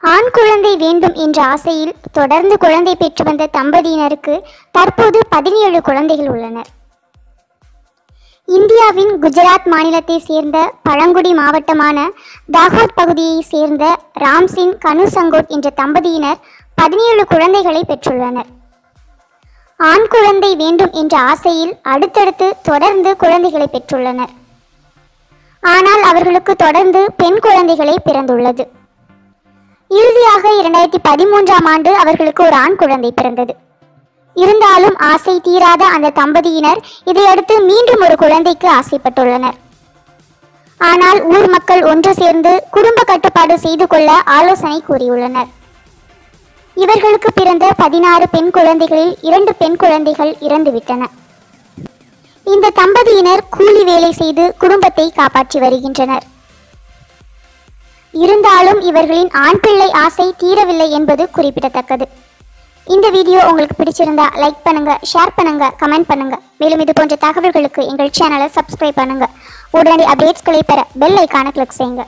ஆண் குழந்தை வேண்டும் என்ற ஆசையில் தொடர்ந்து குழந்தை பெற்று வந்த தம்பதியினருக்கு தற்போது பதினேழு குழந்தைகள் உள்ளனர். இந்தியாவின் குஜராத் மாநிலத்தை சேர்ந்த பழங்குடி மாவட்டமான தாகாத் பகுதியை சேர்ந்த ராம்சிங் கனுசங்கோட் என்ற தம்பதியினர் பதினேழு குழந்தைகளை பெற்றுள்ளனர். ஆண் குழந்தை வேண்டும் என்ற ஆசையில் அடுத்தடுத்து தொடர்ந்து குழந்தைகளை பெற்றுள்ளனர். அவர்களுக்கு தொடர்ந்து பெண் குழந்தைகளே பிறந்துள்ளது. இறுதியாக இரண்டாயிரத்தி பதிமூன்றாம் ஆண்டு அவர்களுக்கு ஒரு ஆண் குழந்தை பிறந்தது. இருந்தாலும் ஆசை தீராத அந்த தம்பதியினர் இதையடுத்து மீண்டும் ஒரு குழந்தைக்கு ஆசைப்பட்டுள்ளனர். ஆனால் ஊர் மக்கள் ஒன்று சேர்ந்து குடும்ப கட்டுப்பாடு செய்து கொள்ள ஆலோசனை கூறியுள்ளனர். இவர்களுக்கு பிறந்த பதினாறு பெண் குழந்தைகளில் இரண்டு பெண் குழந்தைகள் இறந்துவிட்டன. இந்த தம்பதியினர் கூலி வேலை செய்து குடும்பத்தை காப்பாற்றி வருகின்றனர். இருந்தாலும் இவர்களின் ஆண் பிள்ளை ஆசை தீரவில்லை என்பது குறிப்பிடத்தக்கது. இந்த வீடியோ உங்களுக்கு பிடிச்சிருந்தா லைக் பண்ணுங்க ஷேர் பண்ணுங்க கமெண்ட் பண்ணுங்க. மேலும் இது போன்ற தகவல்களுக்கு எங்கள் சேனலை சப்ஸ்கிரைப் பண்ணுங்க. உடனடி அப்டேட்ஸ்களை பெற பெல் ஐக்கான கிளிக் செய்யுங்க.